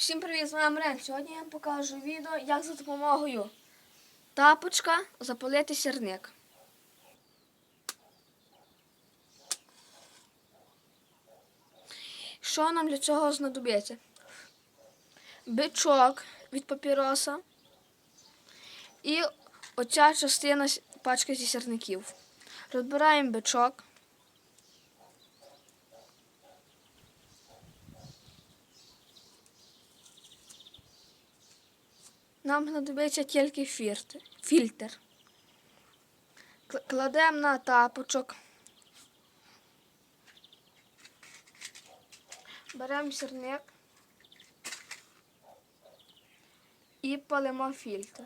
Всім привіт, з вами Рен. Сьогодні я вам покажу відео, як за допомогою тапочка запалити сірник. Що нам для цього знадобиться? Бичок від папіроса і оця частина пачки зі сірників. Розбираємо бичок. Нам знадобиться тільки фільтр. Кладемо на тапочок. Беремо сірник і палимо фільтр.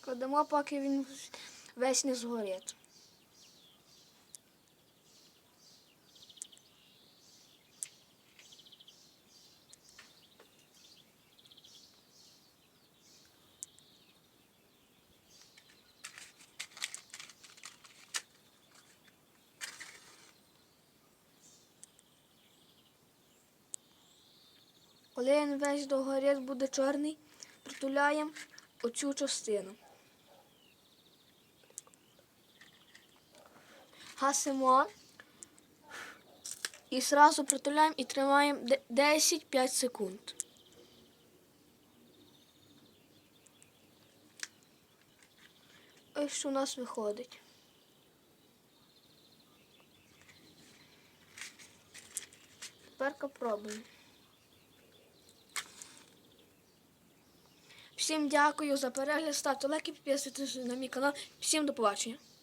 Кладемо, поки він весь не згорить. Коли він весь догорить буде чорний, притуляємо оцю частину. Гасимо і одразу притуляємо і тримаємо 10-5 секунд. Ось що у нас виходить. Тепер попробуємо. Всім дякую за перегляд, ставте лайки, підписуйтесь на мій канал. Всім до побачення.